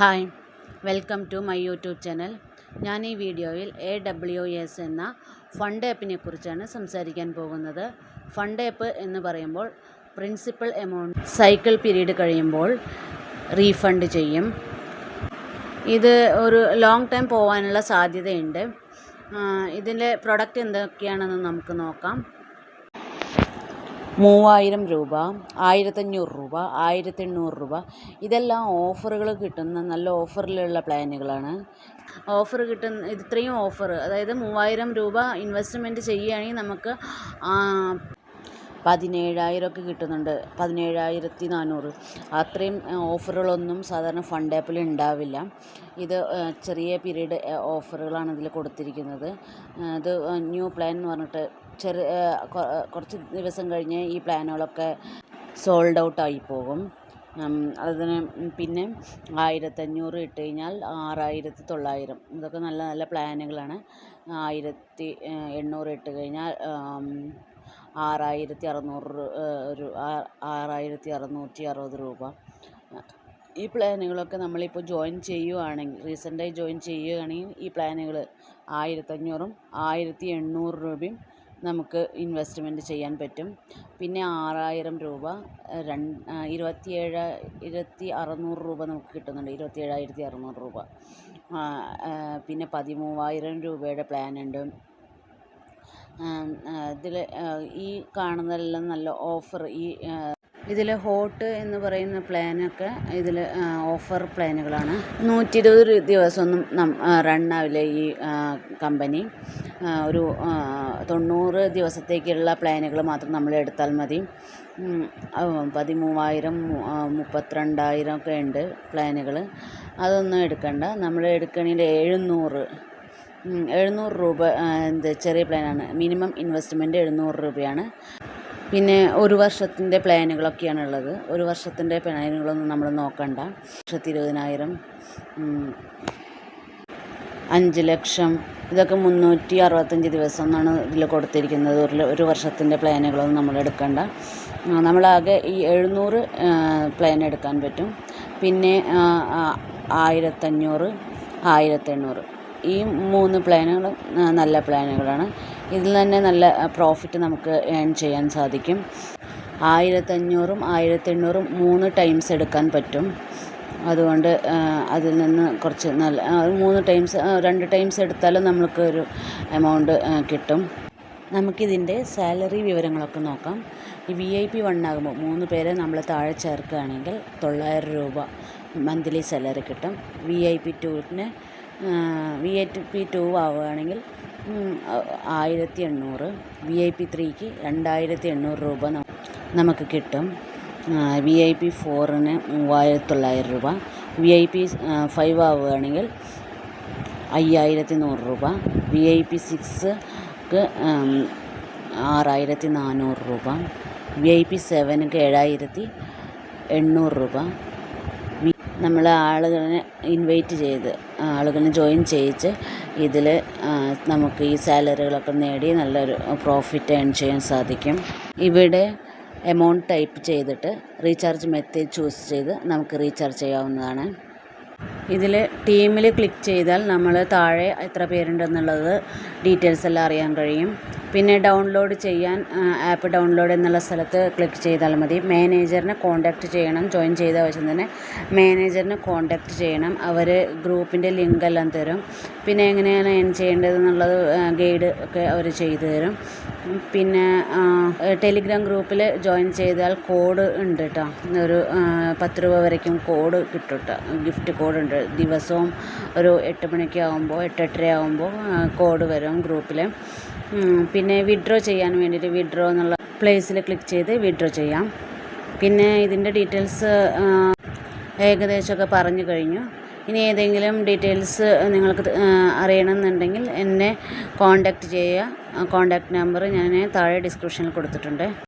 Hi welcome to my YouTube channel. ഞാൻ ഈ വീഡിയോയിൽ എ ഡബ്ല്യു എസ് എന്ന ഫണ്ട് ആപ്പിനെ കുറിച്ചാണ് സംസാരിക്കാൻ പോകുന്നത്. ഫണ്ട് ആപ്പ് എന്ന് പറയുമ്പോൾ പ്രിൻസിപ്പൽ എമൗണ്ട് സൈക്കിൾ പീരീഡ് കഴിയുമ്പോൾ റീഫണ്ട് ചെയ്യും. ഇത് ഒരു ലോങ് ടൈം പോകാനുള്ള സാധ്യതയുണ്ട്. ഇതിന്റെ പ്രൊഡക്റ്റ് എന്തൊക്കെയാണെന്ന് നമുക്ക് നോക്കാം. മൂവായിരം രൂപ ആയിരത്തഞ്ഞൂറ് രൂപ ആയിരത്തി എണ്ണൂറ് രൂപ. ഇതെല്ലാം ഓഫറുകൾ കിട്ടുന്ന നല്ല ഓഫറിലുള്ള പ്ലാനുകളാണ്. ഓഫർ കിട്ടുന്ന ഇത്രയും ഓഫർ അതായത് മൂവായിരം രൂപ ഇൻവെസ്റ്റ്മെന്റ് ചെയ്യുകയാണെങ്കിൽ നമുക്ക് പതിനേഴായിരമൊക്കെ കിട്ടുന്നുണ്ട്. പതിനേഴായിരത്തി നാനൂറ് അത്രയും ഓഫറുകളൊന്നും സാധാരണ ഫണ്ട് ആപ്പിൽ ഉണ്ടാവില്ല. ഇത് ചെറിയ പീരീഡ് ഓഫറുകളാണ് ഇതിൽ കൊടുത്തിരിക്കുന്നത്. ഇത് ന്യൂ പ്ലാൻ എന്ന് പറഞ്ഞിട്ട് ചെറിയ കുറച്ച് ദിവസം കഴിഞ്ഞ് ഈ പ്ലാനുകളൊക്കെ സോൾഡ് ഔട്ട് പോകും. അതിന് പിന്നെ ആയിരത്തഞ്ഞൂറ് ഇട്ട് കഴിഞ്ഞാൽ ആറായിരത്തി തൊള്ളായിരം ഇതൊക്കെ നല്ല നല്ല പ്ലാനുകളാണ്. ആയിരത്തി എണ്ണൂറ് ഇട്ട് കഴിഞ്ഞാൽ ആറായിരത്തി അറുന്നൂറ് ഒരു ആറായിരത്തി അറുന്നൂറ്റി അറുപത് രൂപ. ഈ പ്ലാനുകളൊക്കെ നമ്മളിപ്പോൾ ജോയിൻ ചെയ്യുവാണെങ്കിൽ റീസെന്റായി ജോയിൻ ചെയ്യുകയാണെങ്കിൽ ഈ പ്ലാനുകൾ ആയിരത്തഞ്ഞൂറും ആയിരത്തി എണ്ണൂറ് രൂപയും നമുക്ക് ഇൻവെസ്റ്റ്മെന്റ് ചെയ്യാൻ പറ്റും. പിന്നെ ആറായിരം രൂപ രണ്ട് ഇരുപത്തി ഏഴായിരത്തി അറുന്നൂറ് രൂപ നമുക്ക് കിട്ടുന്നുണ്ട്. ഇരുപത്തി ഏഴായിരത്തി അറുന്നൂറ് രൂപ പിന്നെ പതിമൂവായിരം രൂപയുടെ പ്ലാൻ ഉണ്ട് ഇതിൽ ഈ കാണുന്നതെല്ലാം നല്ല ഓഫർ ഈ ഇതിൽ ഹോട്ട് എന്ന് പറയുന്ന പ്ലാനൊക്കെ ഇതിൽ ഓഫർ പ്ലാനുകളാണ്. നൂറ്റി ഇരുപത് ദിവസമൊന്നും റണ്ണാവില്ല ഈ കമ്പനി. ഒരു തൊണ്ണൂറ് ദിവസത്തേക്കുള്ള പ്ലാനുകൾ മാത്രം നമ്മൾ എടുത്താൽ മതി. പതിമൂവായിരം മുപ്പത്തിരണ്ടായിരം ഒക്കെ ഉണ്ട് പ്ലാനുകൾ അതൊന്നും എടുക്കണ്ട. നമ്മൾ എടുക്കണമെങ്കിൽ എഴുന്നൂറ് എഴുന്നൂറ് രൂപ എന്ത് ചെറിയ പ്ലാനാണ് മിനിമം ഇൻവെസ്റ്റ്മെന്റ് എഴുന്നൂറ് രൂപയാണ്. പിന്നെ ഒരു വർഷത്തിന്റെ പ്ലാനുകളൊക്കെയാണ് ഉള്ളത്. ഒരു വർഷത്തിന്റെ പ്ലാനുകളൊന്നും നമ്മൾ നോക്കണ്ട. ലക്ഷത്തി ഇരുപതിനായിരം അഞ്ച് ലക്ഷം ഇതൊക്കെ മുന്നൂറ്റി അറുപത്തഞ്ച് ദിവസം എന്നാണ് ഇതിൽ കൊടുത്തിരിക്കുന്നത്. ഒരു ഒരു വർഷത്തിന്റെ പ്ലാനുകളൊന്നും നമ്മൾ എടുക്കണ്ട. നമ്മളാകെ ഈ എഴുന്നൂറ് പ്ലാൻ എടുക്കാൻ പറ്റും. പിന്നെ ആയിരത്തഞ്ഞൂറ് ആയിരത്തെണ്ണൂറ്. ഈ മൂന്ന് പ്ലാനുകളും നല്ല പ്ലാനുകളാണ്. ഇതിൽ തന്നെ നല്ല പ്രോഫിറ്റ് നമുക്ക് ഏൺ ചെയ്യാൻ സാധിക്കും. ആയിരത്തഞ്ഞൂറും ആയിരത്തെണ്ണൂറും മൂന്ന് ടൈംസ് എടുക്കാൻ പറ്റും. അതുകൊണ്ട് അതിൽ നിന്ന് കുറച്ച് നല്ല മൂന്ന് ടൈംസ് രണ്ട് ടൈംസ് എടുത്താലും നമുക്ക് ഒരു എമൗണ്ട് കിട്ടും. നമുക്കിതിന്റെ സാലറി വിവരങ്ങളൊക്കെ നോക്കാം. ഈ വി ഐ പി വണ്ണാകുമ്പോൾ മൂന്ന് പേരെ നമ്മൾ താഴെ ചേർക്കുകയാണെങ്കിൽ തൊള്ളായിരം രൂപ മന്ത്ലി സാലറി കിട്ടും. വി ഐ പി ടുവിന് വി ഐ പി ടു ആവുകയാണെങ്കിൽ ആയിരത്തി എണ്ണൂറ് വി ഐ പി ത്രീക്ക് രണ്ടായിരത്തി എണ്ണൂറ് രൂപ നമുക്ക് കിട്ടും. വി ഐ പി ഫോറിന് മൂവായിരത്തി തൊള്ളായിരം രൂപ. വി ഐ പി ഫൈവ് ആവുകയാണെങ്കിൽ അയ്യായിരത്തി നൂറ് രൂപ വി ഐ പി സിക്സ്ക്ക് ആറായിരത്തി നാനൂറ് രൂപ. വി ഐ പി സെവനക്ക് ഏഴായിരത്തി എണ്ണൂറ് രൂപ. നമ്മൾ ആളുകളെ ഇൻവൈറ്റ് ചെയ്ത് ആളുകളെ ജോയിൻ ചെയ്യിച്ച് ഇതിൽ നമുക്ക് ഈ സാലറികളൊക്കെ നേടി നല്ലൊരു പ്രോഫിറ്റ് ഏൺ ചെയ്യാൻ സാധിക്കും. ഇവിടെ എമൗണ്ട് ടൈപ്പ് ചെയ്തിട്ട് റീചാർജ് മെത്തേഡ് ചൂസ് ചെയ്ത് നമുക്ക് റീചാർജ് ചെയ്യാവുന്നതാണ്. ഇതിൽ ടീമിൽ ക്ലിക്ക് ചെയ്താൽ നമ്മൾ താഴെ എത്ര പേരുണ്ടെന്നുള്ളത് ഡീറ്റെയിൽസ് എല്ലാം അറിയാൻ കഴിയും. പിന്നെ ഡൗൺലോഡ് ചെയ്യാൻ ആപ്പ് ഡൗൺലോഡ് എന്നുള്ള സ്ഥലത്ത് ക്ലിക്ക് ചെയ്താൽ മതി. മാനേജറിനെ കോൺടാക്റ്റ് ചെയ്യണം ജോയിൻ ചെയ്ത വശം തന്നെ മാനേജറിനെ കോൺടാക്റ്റ് ചെയ്യണം. അവർ ഗ്രൂപ്പിന്റെ ലിങ്ക് എല്ലാം തരും. പിന്നെ എങ്ങനെയാണ് ഏൺ ചെയ്യേണ്ടതെന്നുള്ളത് ഗൈഡ് ഒക്കെ അവർ ചെയ്തു തരും. പിന്നെ ടെലിഗ്രാം ഗ്രൂപ്പിൽ ജോയിൻ ചെയ്താൽ കോഡ് ഉണ്ട് കേട്ടോ ഒരു പത്ത് രൂപ വരയ്ക്കും കോഡ് കിട്ടും കേട്ടോ ഗിഫ്റ്റ് കോഡ് ഉണ്ട് ദിവസവും ഒരു എട്ട് മണിക്ക് ആകുമ്പോൾ എട്ട് ആകുമ്പോൾ കോഡ് വരും ഗ്രൂപ്പിൽ പിന്നെ വിഡ്രോ ചെയ്യാൻ വേണ്ടിയിട്ട് വിഡ്രോ എന്നുള്ള പ്ലേസിൽ ക്ലിക്ക് ചെയ്ത് വിഡ്രോ ചെയ്യാം. പിന്നെ ഇതിന്റെ ഡീറ്റെയിൽസ് ഏകദേശമൊക്കെ പറഞ്ഞു കഴിഞ്ഞു. ഇനി ഏതെങ്കിലും ഡീറ്റെയിൽസ് നിങ്ങൾക്ക് അറിയണമെന്നുണ്ടെങ്കിൽ എന്നെ കോൺടാക്റ്റ് ചെയ്യുക. കോൺടാക്റ്റ് നമ്പർ ഞാൻ താഴെ ഡിസ്ക്രിപ്ഷനിൽ കൊടുത്തിട്ടുണ്ട്.